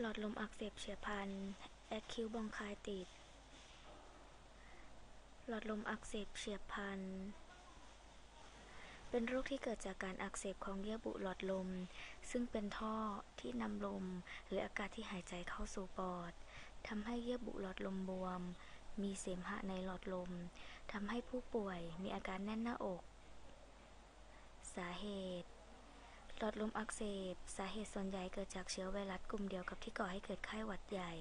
หลอดลมอักเสบเฉียบพลัน acute bronchitis หลอดลมอักเสบเฉียบพลัน เป็นโรคที่เกิดจากการอักเสบของเยื่อบุหลอดลม ซึ่งเป็นท่อที่นำลม หรืออากาศที่หายใจเข้าสู่ปอดทำให้เยื่อบุหลอดลมบวม มีเสมหะในหลอดลมทำให้ผู้ป่วยมีอาการแน่นหน้าอก สาเหตุ หลอดลมอักเสบ สาเหตุส่วนใหญ่เกิดจากเชื้อไวรัสกลุ่มเดียวกับที่ก่อให้เกิดไข้หวัดใหญ่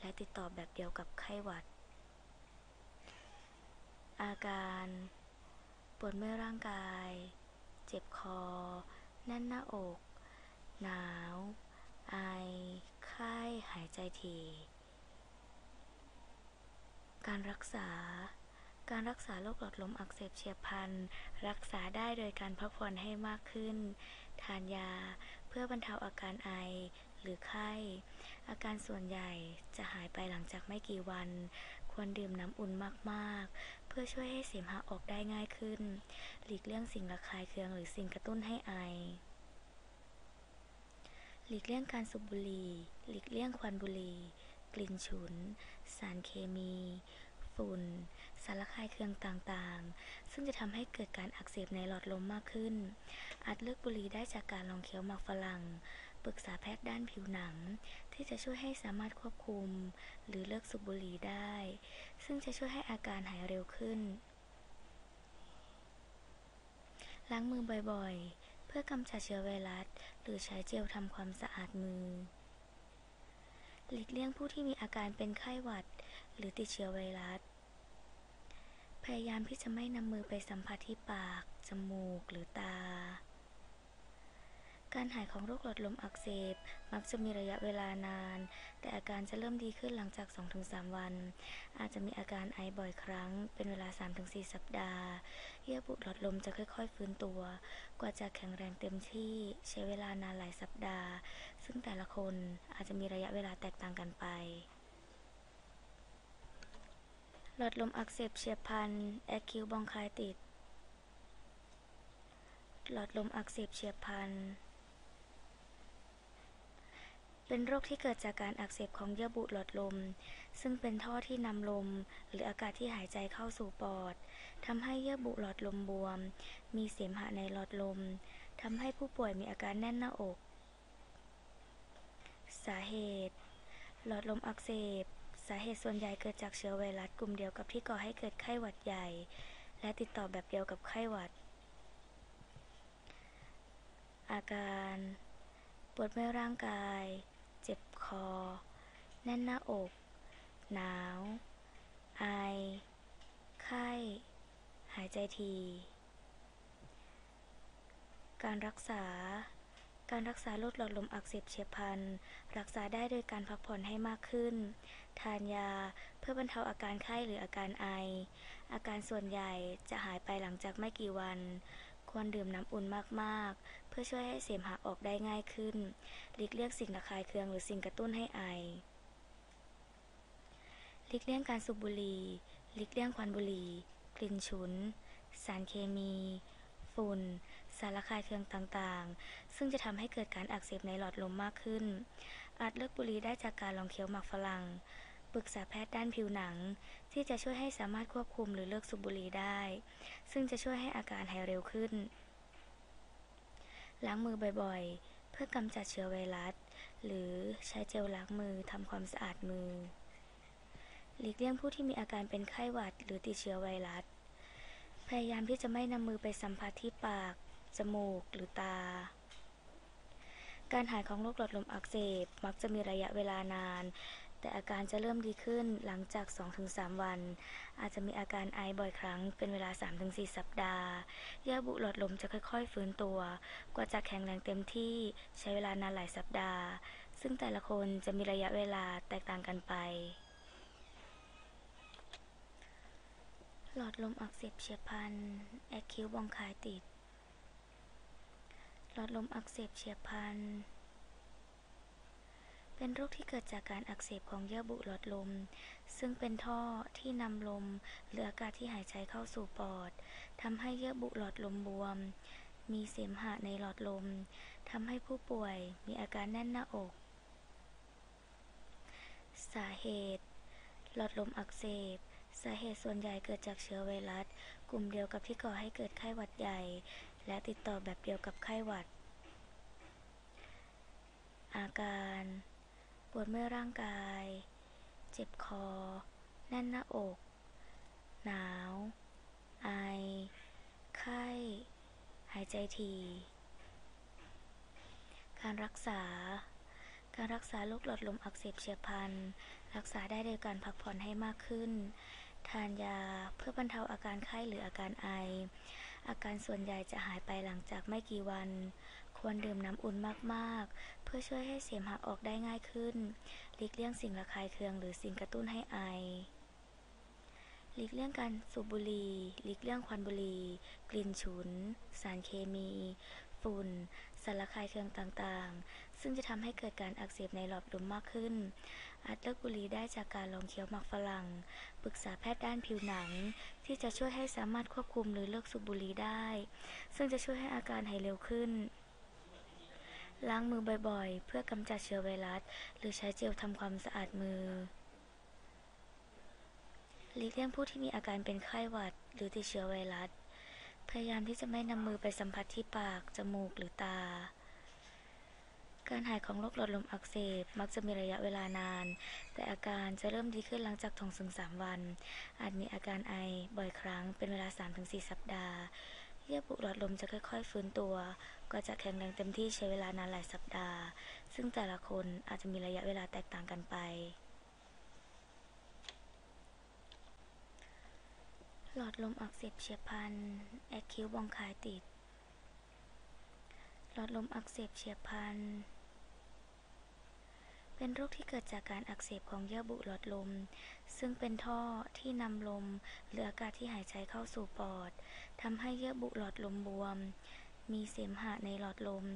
และติดต่อแบบเดียวกับไข้หวัด อาการปวดเมื่อยร่างกาย เจ็บคอ แน่นหน้าอก หนาว ไอ ไข้ หายใจถี่การรักษา การรักษาโรคหลอดลมอักเสบเฉียบพลัน รักษาได้โดยการพักผ่อนให้มากขึ้น ทานยา เพื่อบรรเทาอาการไอหรือไข้ อาการส่วนใหญ่จะหายไปหลังจากไม่กี่วัน ควรดื่มน้ำอุ่นมากๆ เพื่อช่วยให้เสมหะออกได้ง่ายขึ้น หลีกเลี่ยงสิ่งระคายเคืองหรือสิ่งกระตุ้นให้ไอ หลีกเลี่ยงการสูบบุหรี่ หลีกเลี่ยงควันบุหรี่ กลิ่นฉุน สารเคมี ฝุ่น สารคายเคืองต่างๆ ซึ่งจะทำให้เกิดการอักเสบในหลอดลมมากขึ้น อาจเลิกบุหรี่ได้จากการลองเคี้ยวหมากฝรั่ง ปรึกษาแพทย์ด้านผิวหนัง ที่จะช่วยให้สามารถควบคุม หรือเลิกสูบบุหรี่ได้ ซึ่งจะช่วยให้อาการหายเร็วขึ้น ล้างมือบ่อยๆ เพื่อกำจัดเชื้อไวรัส หรือใช้เจลทำความสะอาดมือหลีกเลี่ยงผู้ที่มีอาการเป็นไข้หวัด หรือติดเชื้อไวรัส พยายามที่จะไม่นำมือไปสัมผัสที่ปาก จมูก หรือตา การหายของโรคหลอดลมอักเสบ มักจะมีระยะเวลานาน แต่อาการจะเริ่มดีขึ้นหลังจาก 2-3 วัน อาจจะมีอาการไอบ่อยครั้ง เป็นเวลา 3-4 สัปดาห์ เยื่อบุหลอดลมจะค่อย ๆ ฟื้นตัว กว่าจะแข็งแรงเต็มที่ใช้เวลานานหลายสัปดาห์ ซึ่งแต่ละคนอาจจะมีระยะเวลาแตกต่างกันไป หลอดลมอักเสบเฉียบพลัน acute bronchitis หลอดลมอักเสบเฉียบพลัน เป็นโรคที่เกิดจากการอักเสบของเยื่อบุหลอดลม ซึ่งเป็นท่อที่นำลม หรืออากาศที่หายใจเข้าสู่ปอดทำให้เยื่อบุหลอดลมบวม มีเสมหะในหลอดลมทำให้ผู้ป่วยมีอาการแน่นหน้าอก สาเหตุ หลอดลมอักเสบ สาเหตุส่วนใหญ่เกิดจากเชื้อไวรัสกลุ่มเดียวกับที่ก่อให้เกิดไข้หวัดใหญ่ และติดต่อแบบเดียวกับไข้หวัด อาการปวดเมื่อยร่างกาย เจ็บคอ แน่นหน้าอก หนาว ไอ ไข้ หายใจที การรักษา การรักษาโรคหลอดลมอักเสบเฉียบพลัน รักษาได้โดยการพักผ่อนให้มากขึ้น ทานยา เพื่อบรรเทาอาการไข้หรืออาการไอ อาการส่วนใหญ่จะหายไปหลังจากไม่กี่วัน ควรดื่มน้ำอุ่นมากๆ เพื่อช่วยให้เสมหะออกได้ง่ายขึ้นหลีกเลี่ยงสิ่งระคายเคืองหรือสิ่งกระตุ้นให้ไอหลีกเลี่ยงการสูบบุหรี่หลีกเลี่ยงควันบุหรี่ กลิ่นฉุน สารเคมีฝุ่น สารระคายเคืองต่างๆ ซึ่งจะทำให้เกิดการอักเสบในหลอดลมมากขึ้น อาจเลิกบุหรี่ได้จากการลองเคี้ยวหมากฝรั่ง ปรึกษาแพทย์ด้านผิวหนัง ที่จะช่วยให้สามารถควบคุมหรือเลิกสูบบุหรี่ได้ ซึ่งจะช่วยให้อาการหายเร็วขึ้น ล้างมือบ่อยๆ เพื่อกำจัดเชื้อไวรัส หรือใช้เจลล้างมือทำความสะอาดมือ หลีกเลี่ยงผู้ที่มีอาการเป็นไข้หวัดหรือติดเชื้อไวรัส พยายามที่จะไม่นำมือไปสัมผัสที่ปาก จมูก หรือตา การหายของโรคหลอดลมอักเสบมักจะมีระยะเวลานาน แต่อาการจะเริ่มดีขึ้นหลังจาก 2-3 วัน อาจจะมีอาการไอบ่อยครั้ง เป็นเวลา 3-4 สัปดาห์เยื่อบุหลอดลมจะค่อยๆ ฟื้นตัว กว่าจะแข็งแรงเต็มที่ใช้เวลานานหลายสัปดาห์ ซึ่งแต่ละคนจะมีระยะเวลาแตกต่างกันไปหลอดลมอักเสบเฉียบพลัน acute bronchitis หลอดลมอักเสบเฉียบพลัน เป็นโรคที่เกิดจากการอักเสบของเยื่อบุหลอดลม ซึ่งเป็นท่อที่นำลมหรืออากาศที่หายใจเข้าสู่ปอดทำให้เยื่อบุหลอดลมบวม มีเสมหะในหลอดลมทำให้ผู้ป่วยมีอาการแน่นหน้าอก สาเหตุ หลอดลมอักเสบสาเหตุส่วนใหญ่เกิดจากเชื้อไวรัส กลุ่มเดียวกับที่ก่อให้เกิดไข้หวัดใหญ่ และติดต่อแบบเดียวกับไข้หวัด อาการปวดเมื่อยร่างกาย เจ็บคอ แน่นหน้าอก หนาว ไอ ไข้ หายใจถี่การรักษา การรักษาโรคหลอดลมอักเสบเฉียบพลัน รักษาได้โดยการพักผ่อนให้มากขึ้น ทานยาเพื่อบรรเทาอาการไข้หรืออาการไอ อาการส่วนใหญ่จะหายไปหลังจากไม่กี่วัน ควรดื่มน้ำอุ่นมากๆ เพื่อช่วยให้เสมหะออกได้ง่ายขึ้น หลีกเลี่ยงสิ่งระคายเคืองหรือสิ่งกระตุ้นให้ไอ หลีกเลี่ยงการสูบบุหรี่ หลีกเลี่ยงควันบุหรี่ กลิ่นฉุน สารเคมี ฝุ่น สารระคายเคืองต่างๆ ซึ่งจะทำให้เกิดการอักเสบในหลอดลมมากขึ้น อาจเลิกบุหรีได้จากการลองเคี้ยวหมากฝรั่ง ปรึกษาแพทย์ด้านผิวหนัง ที่จะช่วยให้สามารถควบคุมหรือเลิกสูบบุหรี่ได้ ซึ่งจะช่วยให้อาการหายเร็วขึ้น ล้างมือบ่อยๆ เพื่อกำจัดเชื้อไวรัส หรือใช้เจลทำความสะอาดมือหลีกเลี่ยงผู้ที่มีอาการเป็นไข้หวัด หรือติดเชื้อไวรัส พยายามที่จะไม่นำมือไปสัมผัสที่ปาก จมูก หรือตา การหายของโรคหลอดลมอักเสบมักจะมีระยะเวลานาน แต่อาการจะเริ่มดีขึ้นหลังจาก2-3วัน อาจมีอาการไอบ่อยครั้งเป็นเวลา 3-4 สัปดาห์ เยื่อบุหลอดลมจะค่อยๆ ฟื้นตัว ก็จะแข็งแรงเต็มที่ใช้เวลานานหลายสัปดาห์ ซึ่งแต่ละคนอาจจะมีระยะเวลาแตกต่างกันไป หลอดลมอักเสบเฉียบพลัน acute bronchitis หลอดลมอักเสบเฉียบพลัน เป็นโรคที่เกิดจากการอักเสบของเยื่อบุหลอดลม ซึ่งเป็นท่อที่นำลมหรืออากาศที่หายใจเข้าสู่ปอดทำให้เยื่อบุหลอดลมบวม มีเสมหะในหลอดลม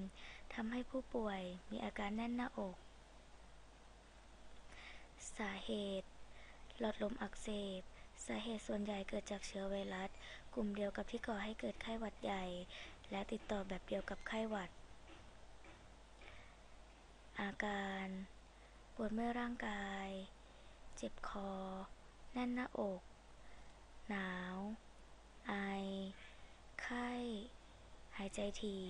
ทำให้ผู้ป่วยมีอาการแน่นหน้าอก สาเหตุ หลอดลมอักเสบ สาเหตุส่วนใหญ่เกิดจากเชื้อไวรัส กลุ่มเดียวกับที่ก่อให้เกิดไข้หวัดใหญ่ และติดต่อแบบเดียวกับไข้หวัด อาการ ปวดเมื่อยร่างกาย เจ็บคอ แน่นหน้าอก หนาว ไอ ไข้ หายใจถี่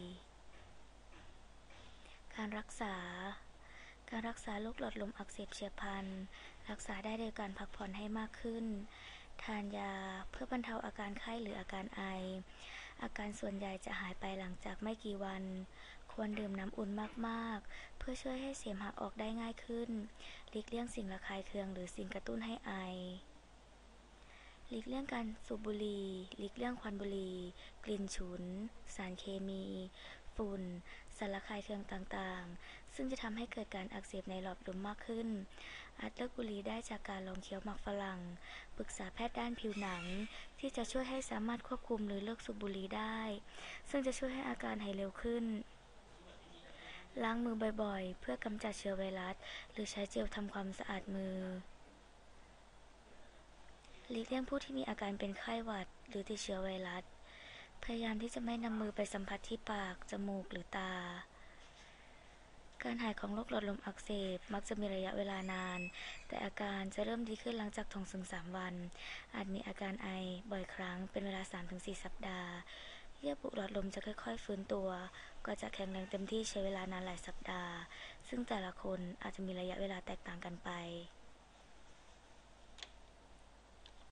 การรักษา การรักษาโรคหลอดลมอักเสบเฉียบพลัน รักษาได้โดยการพักผ่อนให้มากขึ้น ทานยา เพื่อบรรเทาอาการไข้หรืออาการไอ อาการส่วนใหญ่จะหายไปหลังจากไม่กี่วัน ควรดื่มน้ำอุ่นมากๆ เพื่อช่วยให้เสมหะออกได้ง่ายขึ้นหลีกเลี่ยงสิ่งระคายเคืองหรือสิ่งกระตุ้นให้ไอหลีกเลี่ยงการสูบบุหรี่หลีกเลี่ยงควันบุหรี่ กลิ่นฉุน สารเคมี ฝุ่น สารระคายเคืองต่างๆ ซึ่งจะทำให้เกิดการอักเสบในหลอดลมมากขึ้น อาจเลิกบุหรีได้จากการลองเคี้ยวหมากฝรั่ง ปรึกษาแพทย์ด้านผิวหนัง ที่จะช่วยให้สามารถควบคุมหรือเลิกสูบบุหรี่ได้ ซึ่งจะช่วยให้อาการหายเร็วขึ้น ล้างมือบ่อยๆ เพื่อกำจัดเชื้อไวรัส หรือใช้เจลทำความสะอาดมือหลีกเลี่ยงผู้ที่มีอาการเป็นไข้หวัด หรือติดเชื้อไวรัส พยายามที่จะไม่นำมือไปสัมผัสที่ปาก จมูก หรือตา การหายของโรคหลอดลมอักเสบ มักจะมีระยะเวลานาน แต่อาการจะเริ่มดีขึ้นหลังจาก2-3วัน อาจมีอาการไอบ่อยครั้งเป็นเวลา 3-4 สัปดาห์ เยื่อบุหลอดลมจะค่อยๆ ฟื้นตัว ก็จะแข็งแรงเต็มที่ใช้เวลานานหลายสัปดาห์ ซึ่งแต่ละคนอาจจะมีระยะเวลาแตกต่างกันไป